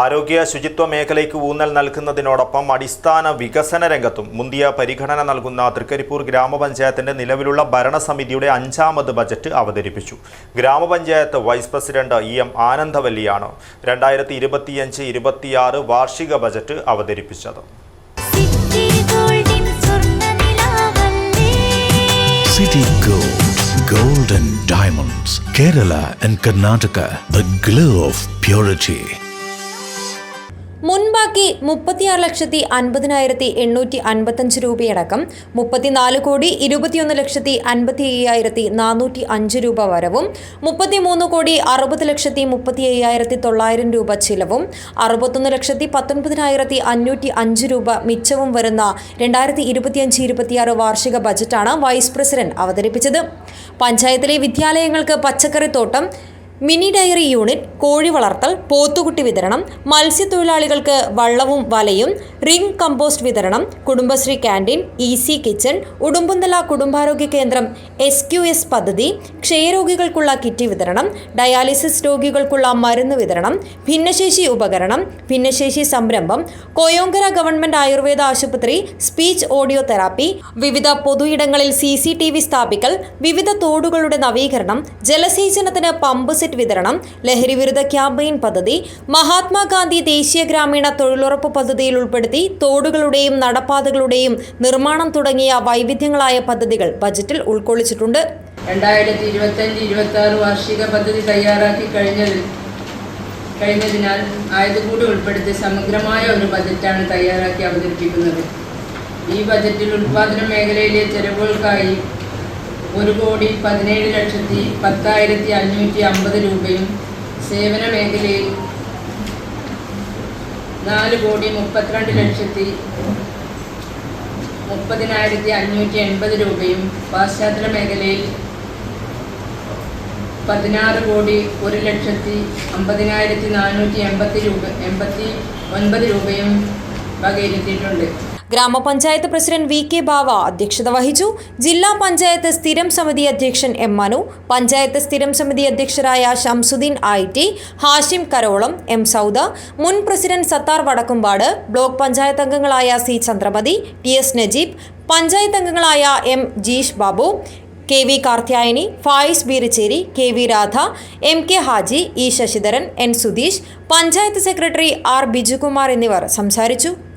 ആരോഗ്യ ശുചിത്വ മേഖലയ്ക്ക് ഊന്നൽ നൽകുന്നതിനോടൊപ്പം അടിസ്ഥാന വികസന രംഗത്തും മുന്തിയ പരിഗണന നൽകുന്ന തൃക്കരിപ്പൂർ ഗ്രാമപഞ്ചായത്തിന്റെ നിലവിലുള്ള ഭരണസമിതിയുടെ അഞ്ചാമത് ബജറ്റ് അവതരിപ്പിച്ചു. ഗ്രാമപഞ്ചായത്ത് വൈസ് പ്രസിഡന്റ് ഇ എം ആനന്ദവല്ലിയാണ് രണ്ടായിരത്തി ഇരുപത്തിയഞ്ച് ഇരുപത്തിയാറ് വാർഷിക ബജറ്റ് അവതരിപ്പിച്ചത്. സിറ്റി ഗോൾഡിൻ സ്വർണനിലാവല്ലേ City Gold, Gold and Diamonds, Kerala and Karnataka, the glow of purity. മുൻബാക്കി മുപ്പത്തിയാറ് ലക്ഷത്തി അൻപതിനായിരത്തി എണ്ണൂറ്റി അൻപത്തഞ്ച് രൂപയടക്കം മുപ്പത്തിനാല് കോടി ഇരുപത്തിയൊന്ന് ലക്ഷത്തി അൻപത്തി അയ്യായിരത്തി നാനൂറ്റി അഞ്ച് രൂപ വരവും മുപ്പത്തിമൂന്ന് കോടി അറുപത് ലക്ഷത്തി മുപ്പത്തി അയ്യായിരത്തി തൊള്ളായിരം രൂപ ചിലവും അറുപത്തൊന്ന് ലക്ഷത്തി പത്തൊൻപതിനായിരത്തി അഞ്ഞൂറ്റി അഞ്ച് രൂപ മിച്ചവും വരുന്ന രണ്ടായിരത്തി ഇരുപത്തിയഞ്ച് ഇരുപത്തിയാറ് വാർഷിക ബജറ്റാണ് വൈസ് പ്രസിഡന്റ് അവതരിപ്പിച്ചത്. പഞ്ചായത്തിലെ വിദ്യാലയങ്ങൾക്ക് പച്ചക്കറിത്തോട്ടം മിനി ഡയറി യൂണിറ്റ് കോഴി വളർത്തൽ പോത്തുകുട്ടി വിതരണം മത്സ്യത്തൊഴിലാളികൾക്ക് വള്ളവും വലയും റിംഗ് കമ്പോസ്റ്റ് വിതരണം Kudumbashree canteen E C kitchen Udumbunthala കുടുംബാരോഗ്യ കേന്ദ്രം എസ് ക്യു എസ് പദ്ധതി ക്ഷയരോഗികൾക്കുള്ള കിറ്റ് വിതരണം ഡയാലിസിസ് രോഗികൾക്കുള്ള മരുന്ന് വിതരണം ഭിന്നശേഷി ഉപകരണം ഭിന്നശേഷി സംരംഭം കൊയോങ്കര ഗവൺമെന്റ് ആയുർവേദ ആശുപത്രി സ്പീച്ച് ഓഡിയോ തെറാപ്പി വിവിധ പൊതുയിടങ്ങളിൽ സി സി സ്ഥാപിക്കൽ വിവിധ തോടുകളുടെ നവീകരണം ജലസേചനത്തിന് പമ്പ് സെറ്റ് വിതരണം ലഹരി വിരുദ്ധ ക്യാമ്പയിൻ പദ്ധതി മഹാത്മാഗാന്ധി ദേശീയ ഗ്രാമീണ തൊഴിലുറപ്പ് പദ്ധതിയിൽ ഉൾപ്പെടുത്തി തോടുകളുടെയും നടപ്പാതകളുടെയും നിർമ്മാണം തുടങ്ങിയ വൈവിധ്യങ്ങളായ പദ്ധതികൾ ബജറ്റിൽ ഉൾക്കൊള്ളിച്ചിട്ടുണ്ട്. രണ്ടായിരത്തി ഇരുപത്തഞ്ച് ഇരുപത്തി ആറ് വാർഷിക പദ്ധതി തയ്യാറാക്കി കഴിഞ്ഞതിൽ കഴിഞ്ഞതിനാൽ ആയതുകൂടി ഉൾപ്പെടുത്തി സമഗ്രമായ ഒരു ബജറ്റാണ് തയ്യാറാക്കി അവതരിപ്പിക്കുന്നത്. ഈ ബജറ്റിൽ ഉൽപാദന മേഖലയിലെ ചെലവുകൾക്കായി ഒരു കോടി പതിനേഴ് ലക്ഷത്തി പത്തായിരത്തി അഞ്ഞൂറ്റി അമ്പത് രൂപയും സേവന മേഖലയിൽ നാല് കോടി മുപ്പത്തിരണ്ട് ലക്ഷത്തി മുപ്പതിനായിരത്തി അഞ്ഞൂറ്റി എൺപത് രൂപയും പാശ്ചാത്യ മേഖലയിൽ പതിനാറ് കോടി ഒരു ലക്ഷത്തി അമ്പതിനായിരത്തി നാനൂറ്റി എൺപത്തി രൂപ എൺപത്തി ഒൻപത് രൂപയും വകയിരുത്തിയിട്ടുണ്ട്. ഗ്രാമപഞ്ചായത്ത് പ്രസിഡന്റ് വി കെ ബാവ അധ്യക്ഷത വഹിച്ചു. ജില്ലാ പഞ്ചായത്ത് സ്ഥിരം സമിതി അധ്യക്ഷൻ എം മനു പഞ്ചായത്ത് സ്ഥിരം സമിതി അധ്യക്ഷരായ Shamsuddin I T Hashim Karolam M Sauda മുൻ പ്രസിഡന്റ് സത്താർ വടക്കുംപാട് ബ്ലോക്ക് പഞ്ചായത്ത് അംഗങ്ങളായ C Chandramathi T S Najeeb panchayat അംഗങ്ങളായ M Jeesh Babu K V Karthyayani Faiz Beericheri K V Radha M K Haji E Sasidharan N Sudheesh panchayat secretary R Bijukumar എന്നിവർ സംസാരിച്ചു.